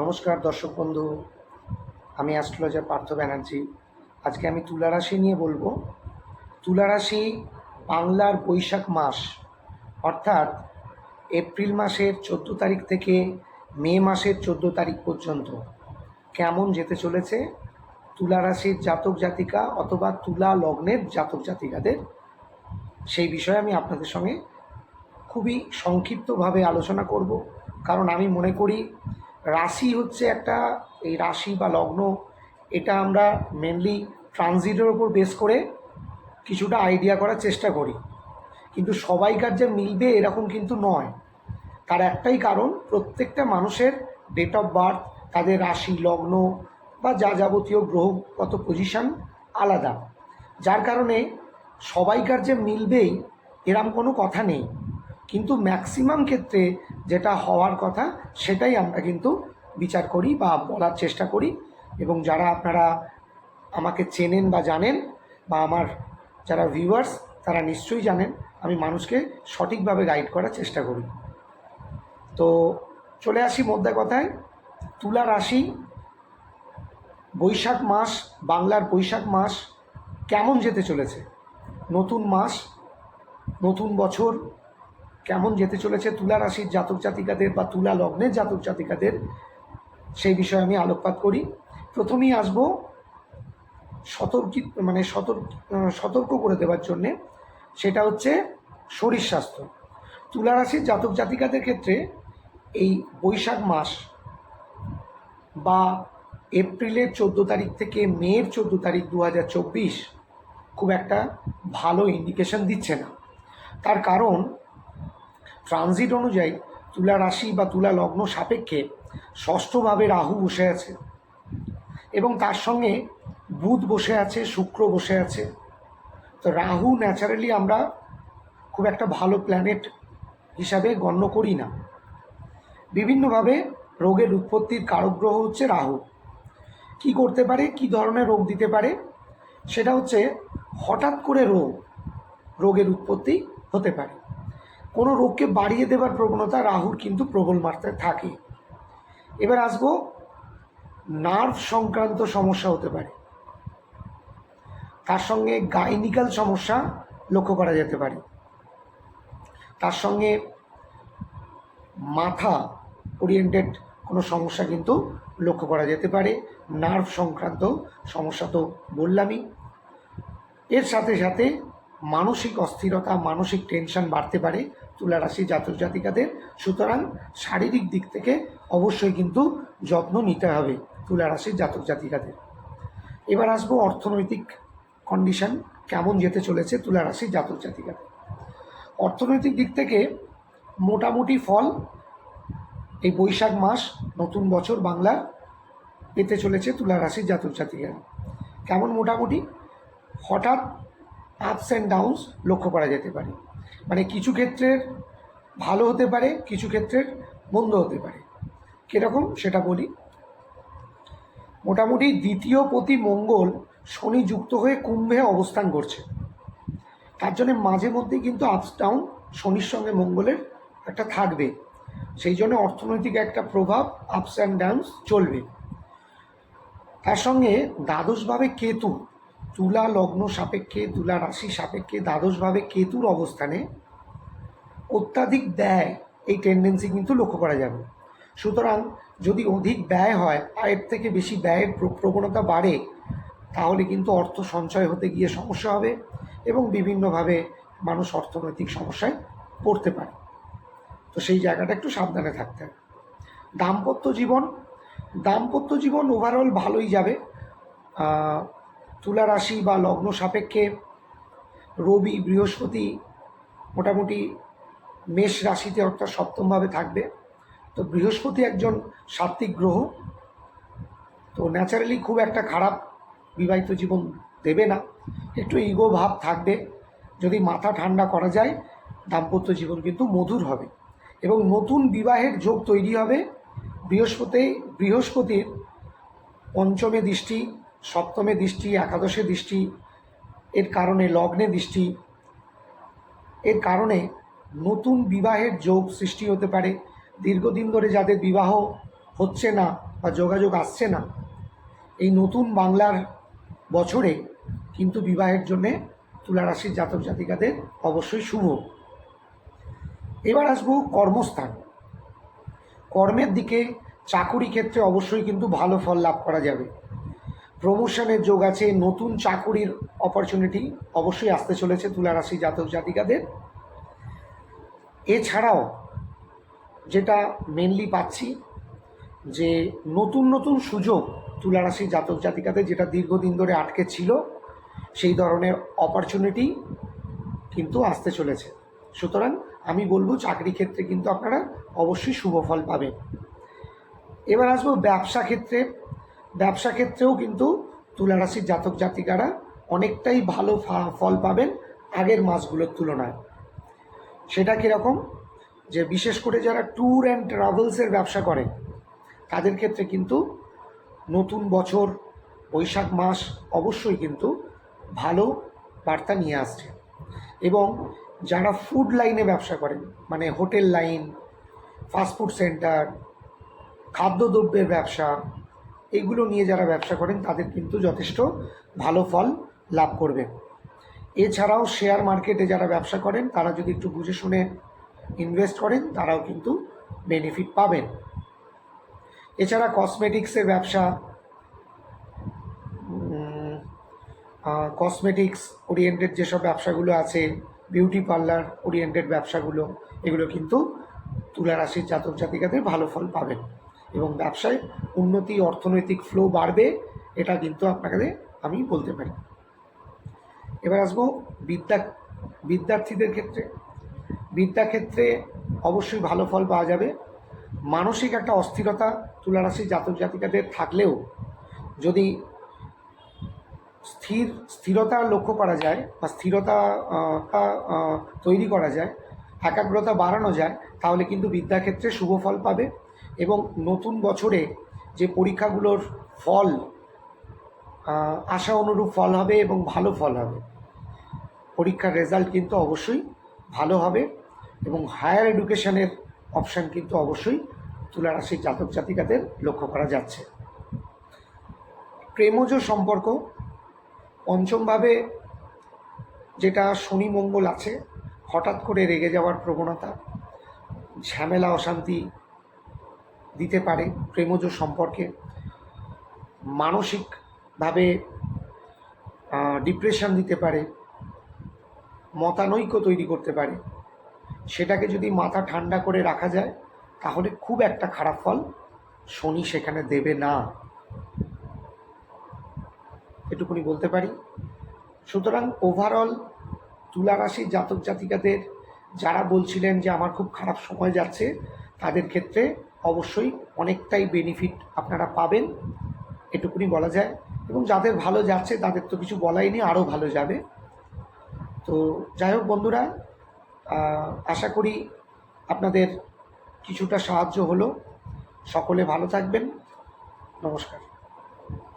নমস্কার দর্শক বন্ধু, আমি অ্যাস্ট্রোলজার পার্থ ব্যানার্জি। আজকে আমি তুলা রাশি নিয়ে বলব। তুলা রাশি বাংলার বৈশাখ মাস, অর্থাৎ এপ্রিল মাসের চোদ্দ তারিখ থেকে মে মাসের চোদ্দ তারিখ পর্যন্ত কেমন যেতে চলেছে তুলা রাশির জাতক জাতিকা অথবা তুলা লগ্নের জাতক জাতিকাদের, সেই বিষয়ে আমি আপনাদের সঙ্গে খুবই সংক্ষিপ্তভাবে আলোচনা করব। কারণ আমি মনে করি রাশি হচ্ছে একটা, এই রাশি বা লগ্ন, এটা আমরা মেনলি ট্রানজিটের ওপর বেস করে কিছুটা আইডিয়া করার চেষ্টা করি। কিন্তু সবাইকার যে মিলবে এরকম কিন্তু নয়। তার একটাই কারণ, প্রত্যেকটা মানুষের ডেট অফ বার্থ তাদের রাশি, লগ্ন বা যা যাবতীয় গ্রহগত পজিশন আলাদা। যার কারণে সবাইকার যে মিলবেই, এরম কোনো কথা নেই। কিন্তু ম্যাক্সিমাম ক্ষেত্রে যেটা হওয়ার কথা, সেটাই আমরা কিন্তু বিচার করি বা বলার চেষ্টা করি। এবং যারা আপনারা আমাকে চেনেন বা জানেন বা আমার যারা ভিউয়ার্স তারা নিশ্চয়ই জানেন, আমি মানুষকে সঠিকভাবে গাইড করার চেষ্টা করি। তো চলে আসি মোদ্দা কথায়। তুলা রাশি, বৈশাখ মাস, বাংলার বৈশাখ মাস কেমন যেতে চলেছে? নতুন মাস, নতুন বছর কেমন যেতে চলেছে তুলা রাশির জাতক জাতিকাদের বা তুলা লগ্নের জাতক জাতিকাদের, সেই বিষয়ে আমি আলোকপাত করি। প্রথমেই আসব সতর্কিত মানে সতর্ক সতর্ক করে দেওয়ার জন্যে। সেটা হচ্ছে শরীর স্বাস্থ্য। তুলা রাশির জাতক জাতিকাদের ক্ষেত্রে এই বৈশাখ মাস বা এপ্রিলের চোদ্দ তারিখ থেকে মের চোদ্দ তারিখ দু হাজার চব্বিশ খুব একটা ভালো ইন্ডিকেশন দিচ্ছে না। তার কারণ ট্রানজিট অনুযায়ী তুলা রাশি বা তুলা লগ্ন সাপেক্ষে ষষ্ঠভাবে রাহু বসে আছে এবং তার সঙ্গে বুধ বসে আছে, শুক্র বসে আছে। তো রাহু ন্যাচারালি আমরা খুব একটা ভালো প্ল্যানেট হিসাবে গণ্য করি না। বিভিন্নভাবে রোগের উৎপত্তির কারক গ্রহ হচ্ছে রাহু। কি করতে পারে, কি ধরনের রোগ দিতে পারে, সেটা হচ্ছে হঠাৎ করে রোগ, রোগের উৎপত্তি হতে পারে। কোনো রোগকে বাড়িয়ে দেওয়ার প্রবণতা রাহুর কিন্তু প্রবল মাত্রায় থাকে। এবার আসব নার্ভ সংক্রান্ত সমস্যা হতে পারে। তার সঙ্গে গাইনিক্যাল সমস্যা লক্ষ্য করা যেতে পারে। তার সঙ্গে মাথা ওরিয়েন্টেড কোনো সমস্যা কিন্তু লক্ষ্য করা যেতে পারে। নার্ভ সংক্রান্ত সমস্যা তো বললামই। এর সাথে সাথে মানসিক অস্থিরতা, মানসিক টেনশন বাড়তে পারে। তুলা রাশি জাতক জাতিকাদের। সুতরাং শারীরিক দিক থেকে অবশ্যই কিন্তু যত্ন নিতে হবে তুলা রাশির জাতক জাতিকাদের। এবার আসব অর্থনৈতিক কন্ডিশন কেমন যেতে চলেছে তুলা রাশির জাতক জাতিকাদের। অর্থনৈতিক দিক থেকে মোটামুটি ফল এই বৈশাখ মাস, নতুন বছর বাংলার পেতে চলেছে তুলা রাশির জাতক জাতিকারা। কেমন মোটামুটি? হঠাৎ আপস অ্যান্ড ডাউনস লক্ষ্য করা যেতে পারে। মানে কিছু ক্ষেত্রের ভালো হতে পারে, কিছু ক্ষেত্রের মন্দ হতে পারে। কীরকম সেটা বলি। মোটামুটি দ্বিতীয় প্রতি মঙ্গল শনি যুক্ত হয়ে কুম্ভে অবস্থান করছে। তার জন্য মাঝে মধ্যে কিন্তু আপস ডাউন শনির সঙ্গে মঙ্গলের একটা থাকবে। সেই জন্য অর্থনৈতিক একটা প্রভাব আপস অ্যান্ড ডাউনস চলবে। তার সঙ্গে দ্বাদশভাবে কেতু তুলা লগ্ন সাপেক্ষে, তুলা রাশি সাপেক্ষে, দ্বাদশভাবে কেতুর অবস্থানে অত্যাধিক ব্যয় এই টেন্ডেন্সি কিন্তু লক্ষ্য করা যাবে। সুতরাং যদি অধিক ব্যয় হয় আয়ের থেকে বেশি ব্যয়ের প্র- প্রবণতা বাড়ে, তাহলে কিন্তু অর্থ সঞ্চয় হতে গিয়ে সমস্যা হবে এবং বিভিন্নভাবে মানুষ অর্থনৈতিক সমস্যায় পড়তে পারে। তো সেই জায়গাটা একটু সাবধানে থাকতে হবে। দাম্পত্য জীবন দাম্পত্য জীবন ওভারঅল ভালোই যাবে। তুলা রাশি বা লগ্ন সাপেক্ষে রবি, বৃহস্পতি মোটামুটি মেষ রাশিতে অর্থাৎ সপ্তমভাবে থাকবে। তো বৃহস্পতি একজন সাত্ত্বিক গ্রহ, তো ন্যাচারালি খুব একটা খারাপ বিবাহিত জীবন দেবে না। একটু ইগো ভাব থাকবে। যদি মাথা ঠান্ডা করা যায়, দাম্পত্য জীবন কিন্তু মধুর হবে। এবং নতুন বিবাহের যোগ তৈরি হবে বৃহস্পতি, বৃহস্পতির পঞ্চমে দৃষ্টি সপ্তমে দৃষ্টি, একাদশে দৃষ্টি, এর কারণে লগ্নে দৃষ্টি, এর কারণে নতুন বিবাহের যোগ সৃষ্টি হতে পারে। দীর্ঘদিন ধরে যাদের বিবাহ হচ্ছে না বা যোগাযোগ আসছে না, এই নতুন বাংলার বছরে কিন্তু বিবাহের জন্যে তুলারাশির জাতক জাতিকাদের অবশ্যই শুভ। এবার আসব কর্মস্থান। কর্মের দিকে চাকুরি ক্ষেত্রে অবশ্যই কিন্তু ভালো ফল লাভ করা যাবে। প্রমোশনের যোগ আছে, নতুন চাকুরির অপরচুনিটি অবশ্যই আসতে চলেছে তুলারাশি জাতক জাতিকাদের। এছাড়াও যেটা মেনলি পাচ্ছি, যে নতুন নতুন সুযোগ তুলারাশি জাতক জাতিকাদের যেটা দীর্ঘদিন ধরে আটকে ছিল, সেই ধরনের অপরচুনিটি কিন্তু আসতে চলেছে। সুতরাং আমি বলব চাকরি ক্ষেত্রে কিন্তু আপনারা অবশ্যই শুভ ফল পাবেন। এবার আসব ব্যবসা ক্ষেত্রে। ব্যবসা ক্ষেত্রেও কিন্তু তুলারাশির জাতক জাতিকারা অনেকটাই ভালো ফল পাবেন আগের মাসগুলোর তুলনায়। সেটা কীরকম? যে বিশেষ করে যারা ট্যুর অ্যান্ড ট্রাভেলসের ব্যবসা করেন তাদের ক্ষেত্রে কিন্তু নতুন বছর, বৈশাখ মাস অবশ্যই কিন্তু ভালো বার্তা নিয়ে আসছে। এবং যারা ফুড লাইনে ব্যবসা করেন মানে hotel line fast food centre খাদ্যদ্রব্যের ব্যবসা এগুলো নিয়ে যারা ব্যবসা করেন, তাদের কিন্তু যথেষ্ট ভালো ফল লাভ করবেন এছাড়াও শেয়ার মার্কেটে যারা ব্যবসা করেন, তারা যদি একটু বুঝে শুনে ইনভেস্ট করেন, তারাও কিন্তু বেনিফিট পাবেন। এছাড়া কসমেটিক্সের ব্যবসা কসমেটিক্স ওরিয়েন্টেড যেসব ব্যবসাগুলো আছে বিউটি পার্লার ওরিয়েন্টেড ব্যবসাগুলো, এগুলো কিন্তু তুলা রাশির জাতক জাতিকাদের ভালো ফল পাবেন। এবং ব্যবসায় উন্নতি, অর্থনৈতিক ফ্লো বাড়বে, এটা কিন্তু আপনাকে আমি বলতে পারি। এবার আসব বিদ্যা বিদ্যার্থীদের ক্ষেত্রে। বিদ্যাক্ষেত্রে অবশ্যই ভালো ফল পাওয়া যাবে। মানসিক একটা অস্থিরতা তুলারাশি জাতক জাতিকাদের থাকলেও যদি স্থির স্থিরতা লক্ষ্য করা যায় বা স্থিরতা তৈরি করা যায়, একাগ্রতা বাড়ানো যায়, তাহলে কিন্তু বিদ্যাক্ষেত্রে শুভ ফল পাবে। এবং নতুন বছরে যে পরীক্ষাগুলোর ফল আশা অনুরূপ ফল হবে এবং ভালো ফল হবে। পরীক্ষার রেজাল্ট কিন্তু অবশ্যই ভালো হবে এবং হায়ার এডুকেশনের অপশান কিন্তু অবশ্যই তুলারাশির জাতক জাতিকাদের লক্ষ্য করা যাচ্ছে। প্রেমজ সম্পর্ক, পঞ্চমভাবে যেটা শনি মঙ্গল আছে, হঠাৎ করে রেগে যাওয়ার প্রবণতা, ঝামেলা, অশান্তি দিতে পারে প্রেমজ সম্পর্কে। মানসিকভাবে ডিপ্রেশন দিতে পারে। মতানৈক্য তৈরি করতে পারে। সেটাকে যদি মাথা ঠান্ডা করে রাখা যায়, তাহলে খুব একটা খারাপ ফল শনি সেখানে দেবে না। এটুকুনি বলতে পারি। সুতরাং ওভারঅল তুলা রাশির জাতক জাতিকাদের যারা বলছিলেন যে আমার খুব খারাপ সময় যাচ্ছে, তাদের ক্ষেত্রে অবশ্যই অনেকটাই বেনিফিট আপনারা পাবেন। এটুকুনি বলা যায়। এবং যাদের ভালো যাচ্ছে, তাদের তো কিছু বলাই নেই, আরও ভালো যাবে। তো যাই হোক বন্ধুরা আশা করি আপনাদের কিছুটা সাহায্য হলো। সকলে ভালো থাকবেন। নমস্কার।